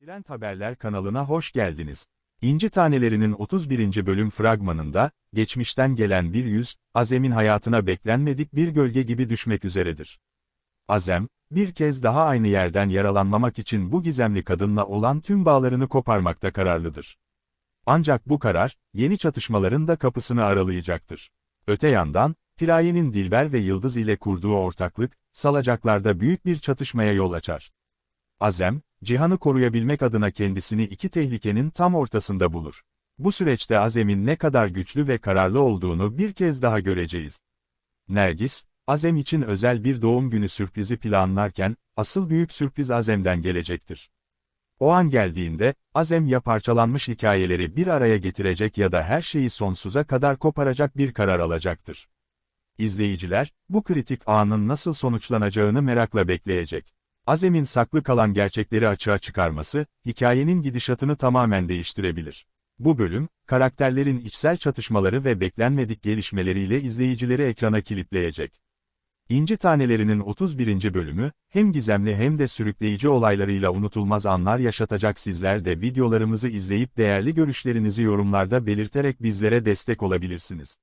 Trend Haberler kanalına hoş geldiniz. İnci Tanelerinin 31. bölüm fragmanında, geçmişten gelen bir yüz, Azem'in hayatına beklenmedik bir gölge gibi düşmek üzeredir. Azem, bir kez daha aynı yerden yaralanmamak için bu gizemli kadınla olan tüm bağlarını koparmakta kararlıdır. Ancak bu karar, yeni çatışmaların da kapısını aralayacaktır. Öte yandan, Piraye'nin Dilber ve Yıldız ile kurduğu ortaklık, salacaklarda büyük bir çatışmaya yol açar. Azem, Cihan'ı koruyabilmek adına kendisini iki tehlikenin tam ortasında bulur. Bu süreçte Azem'in ne kadar güçlü ve kararlı olduğunu bir kez daha göreceğiz. Nergis, Azem için özel bir doğum günü sürprizi planlarken, asıl büyük sürpriz Azem'den gelecektir. O an geldiğinde, Azem ya parçalanmış hikayeleri bir araya getirecek ya da her şeyi sonsuza kadar koparacak bir karar alacaktır. İzleyiciler, bu kritik anın nasıl sonuçlanacağını merakla bekleyecek. Azem'in saklı kalan gerçekleri açığa çıkarması, hikayenin gidişatını tamamen değiştirebilir. Bu bölüm, karakterlerin içsel çatışmaları ve beklenmedik gelişmeleriyle izleyicileri ekrana kilitleyecek. İnci Tanelerinin 31. bölümü, hem gizemli hem de sürükleyici olaylarıyla unutulmaz anlar yaşatacak sizler de videolarımızı izleyip değerli görüşlerinizi yorumlarda belirterek bizlere destek olabilirsiniz.